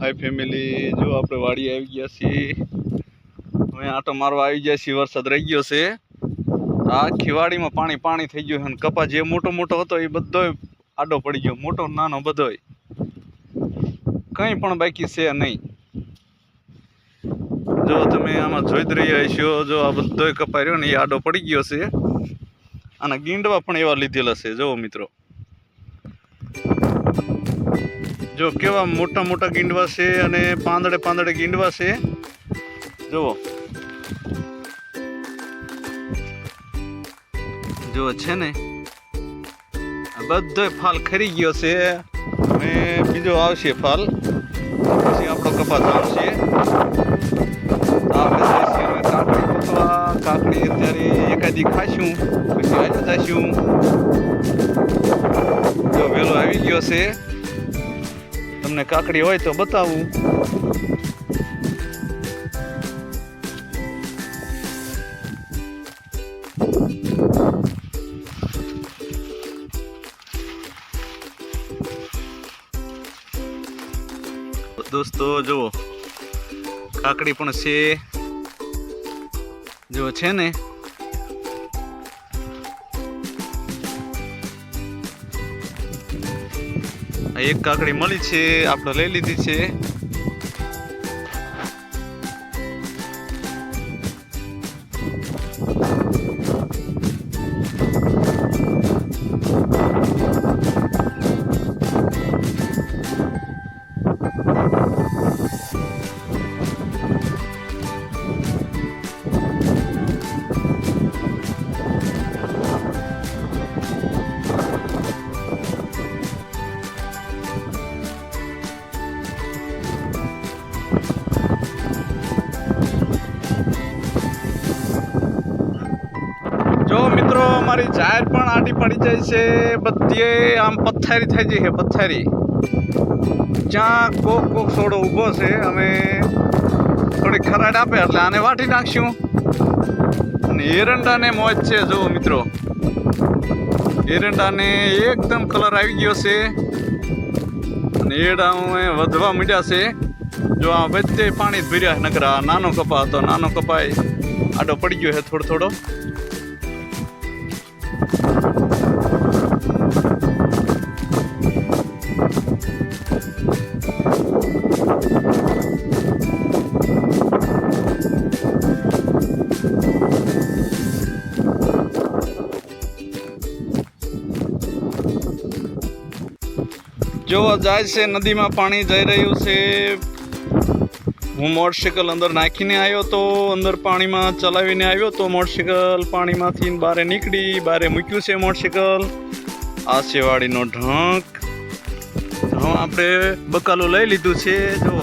હાય family જો આપણે વાડી આવી ગયા છીએ. હવે આટો મારવા આવી ગયા છીએ વરસાદ રહી ગયો છે. આખી વાડીમાં પાણી પાણી થઈ ગયું છે અને કપા જે મોટો મોટો હતો એ બધોય આડો પડી ગયો, મોટો નાનો બધોય કંઈ પણ બાકી છે નહીં. જો તમે આમાં જોઈ જ રહ્યા છો જો આ બધોય કપાઈ રહ્યો ને એ આડો પડી ગયો છે. અને ગીંડવા પણ એવા લીધેલા છે, જુઓ મિત્રો. જો કેવા મોટા મોટા ગીંડવા છે અને પાંદડે પાંદડે ગીંડવા છે. જુઓ. જો છે ને બધો ફાલ ખરી ગયો છે. અને બીજો આવશે ફાલ. પછી આપણો કપાસ આવશે. આપણે કાકડી અત્યારે એકાદી ખાશું. પછી આજે જઈશું જો વહેલો આવી ગયો છે. તમને કાકડી હોય તો બતાવું. દોસ્તો જુઓ. કાકડી પણ છે. જો છે ને? એક કાકડી મળી છે આપણે લઈ લીધી છે. અમારી જાહેર પણ આડી પડી જાય છે. બધીએ આમ પથ્થારી થઈ જાય છે પથ્થારી જ્યાં કોક કોક સોડો ઊભો છે, અમે થોડી ખરાડ આપે, એટલે આને વાટી નાખશું. અને એરંડાને મોજ છે જો મિત્રો. એરંડાને એકદમ કલર આવી ગયો છે. અને એરડા વધવા માંડ્યા છે. જો આ બધે પાણી ભર્યા નકર નાનો કપા હતો, નાનો કપાય આડો પડી ગયો છે થોડો થોડો. જોવા જાય છે નદીમાં પાણી જઈ રહ્યું છે. હું મોટરસાઇકલ અંદર નાખીને આવ્યો તો અંદર પાણીમાં ચલાવીને આવ્યો તો મોટરસાઇકલ પાણીમાંથી બહાર નીકળી, બારે મૂક્યું છે મોટરસાઇકલ આ છે ઢંક. આપણે બકાલું લઈ લીધું છે, જો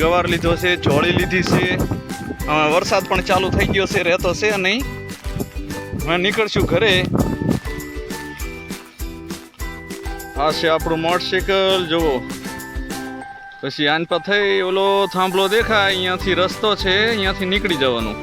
ગવાર લીધો છે ચોળી લીધી છે. વરસાદ પણ ચાલુ થઈ ગયો છે, રહેતો છે નહીં. હવે નીકળશું ઘરે. આ છે આપણું મોટરસાઇકલ જુઓ. પછી આન પર થઈ ઓલો થાંભલો દેખાય અહીંયાથી રસ્તો છે અહીંયાથી નીકળી જવાનું.